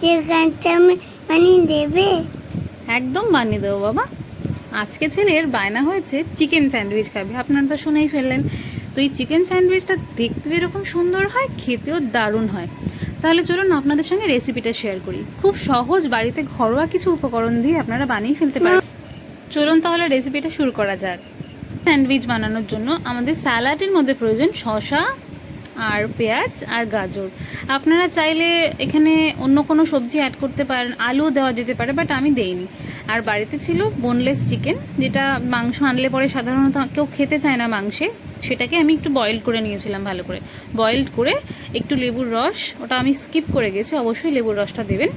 চিকেনটা আমি বানিয়ে দেবে? একদম বানিয়ে দেবো বাবা। আজকে ছেলের বায়না হয়েছে চিকেন স্যান্ডউইচ খাবে। আপনারা তো শুনেই ফেললেন। তো এই চিকেন স্যান্ডউইচটা দেখতে যেরকম সুন্দর হয়, খেতেও দারুণ হয়। তাহলে চলুন আপনাদের সঙ্গে রেসিপিটা শেয়ার করি। খুব সহজ বাড়িতে ঘরোয়া কিছু উপকরণ দিয়ে আপনারা বানিয়ে ফেলতে পারেন। চলুন তাহলে রেসিপিটা শুরু করা যাক। স্যান্ডউইচ বানানোর জন্য আমাদের স্যালাডের মধ্যে প্রয়োজন শসা আর পেঁয়াজ আর গাজর। আপনারা চাইলে এখানে অন্য কোনো সবজি অ্যাড করতে পারেন আলু দেওয়া যেতে পারে বাট আমি দেইনি। আর বাড়িতে ছিল বোনলেস চিকেন যেটা মাংস আনলে পরে সাধারণত কেউ খেতে চায় না মাংসে, সেটাকে আমি একটু বয়েল করে নিয়েছিলাম ভালো করে। বয়েল করে একটু লেবুর রস, ওটা আমি স্কিপ করে গেছি, অবশ্যই লেবুর রসটা দেবেন।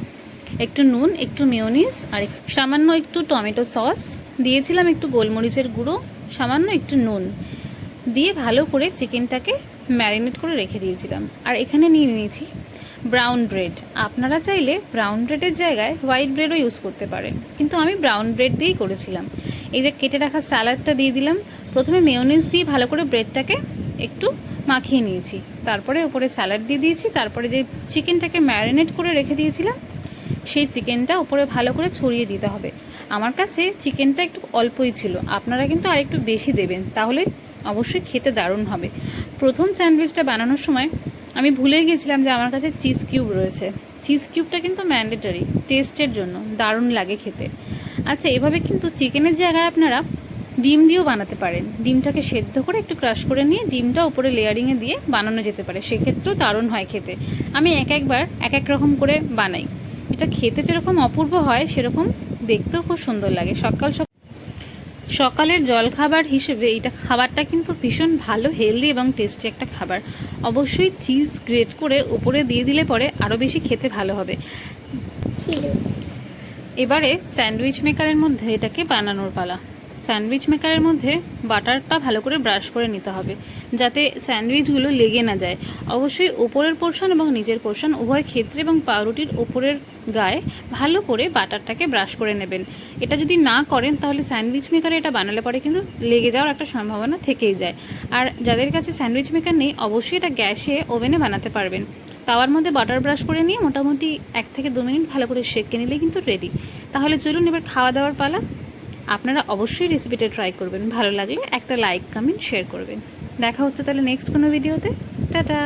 একটু নুন, একটু মেয়োনিজ আর সামান্য একটু টমেটো সস দিয়েছিলাম একটু গোলমরিচের গুঁড়ো, সামান্য একটু নুন। দিয়ে ভালো করে চিকেনটাকে ম্যারিনেট করে রেখে দিয়েছিলাম। আর এখানে নিয়ে নিয়েছি ব্রাউন ব্রেড। আপনারা চাইলে ব্রাউন ব্রেডের জায়গায় হোয়াইট ব্রেডও ইউজ করতে পারেন। কিন্তু আমি ব্রাউন ব্রেড দিয়েই করেছিলাম। এই যে কেটে রাখা স্যালাডটা দিয়ে দিলাম। প্রথমে মেয়োনিজ দিয়ে ভালো করে ব্রেডটাকে একটু মাখিয়ে নিয়েছি। তারপরে উপরে স্যালাড দিয়ে দিয়েছি। তারপরে যে চিকেনটাকে ম্যারিনেট করে রেখে দিয়েছিলাম, সেই চিকেনটা উপরে ভালো করে ছড়িয়ে দিতে হবে। আমার কাছে চিকেনটা একটু অল্পই ছিল। আপনারা কিন্তু আর একটু বেশি দেবেন। তাহলে অবশ্যই খেতে দারুণ হবে। প্রথম স্যান্ডউইচটা বানানোর সময় আমি ভুলে গিয়েছিলাম যে আমার কাছে চিজ কিউব রয়েছে। চিজ কিউবটা কিন্তু ম্যান্ডেটরি, টেস্টের জন্য, দারুণ লাগে খেতে। আচ্ছা এভাবে কিন্তু চিকেনের জায়গায় আপনারা ডিম দিয়েও বানাতে পারেন। ডিমটাকে সেদ্ধ করে একটু ক্রাশ করে নিয়ে ডিমটা উপরে লেয়ারিংয়ে দিয়ে বানানো যেতে পারে। সেক্ষেত্রেও দারুণ হয় খেতে। আমি এক একবার, এক এক রকম করে বানাই। এটা খেতে যেরকম অপূর্ব হয়, সেরকম দেখতেও খুব সুন্দর লাগে। সকাল সকাল সকালের জলখাবার হিসেবে এটা খাবারটা কিন্তু ভীষণ ভালো হেলদি এবং টেস্টি একটা খাবার। অবশ্যই চিজ গ্রেট করে উপরে দিয়ে দিলে পরে আরও বেশি খেতে ভালো হবে। এবারে স্যান্ডউইচ মেকারের মধ্যে এটাকে বানানোর পালা। স্যান্ডউইচ মেকারের মধ্যে বাটারটা ভালো করে ব্রাশ করে নিতে হবে, যাতে স্যান্ডউইচগুলো লেগে না যায়। অবশ্যই ওপরের পোর্শন এবং নিচের পোর্শন উভয় ক্ষেত্রে এবং পাউরুটির ওপরের গায়ে ভালো করে বাটারটাকে ব্রাশ করে নেবেন। এটা যদি না করেন, তাহলে স্যান্ডউইচ মেকারে এটা বানালে পরে কিন্তু লেগে যাওয়ার একটা সম্ভাবনা থেকেই যায়। আর যাদের কাছে স্যান্ডউইচ মেকার নেই, অবশ্যই এটা গ্যাসে, ওভেনে বানাতে পারবেন। তাওয়ার মধ্যে বাটার ব্রাশ করে নিয়ে মোটামুটি এক থেকে দু মিনিট ভালো করে সেঁকে নিলেই কিন্তু রেডি। তাহলে চলুন এবার খাওয়া দাওয়ার পালা। আপনারা অবশ্যই রেসিপিটা ট্রাই করবেন। ভালো লাগলে একটা লাইক কমেন্ট শেয়ার করবেন। দেখা হচ্ছে তাহলে নেক্সট কোনো ভিডিওতে টাটা!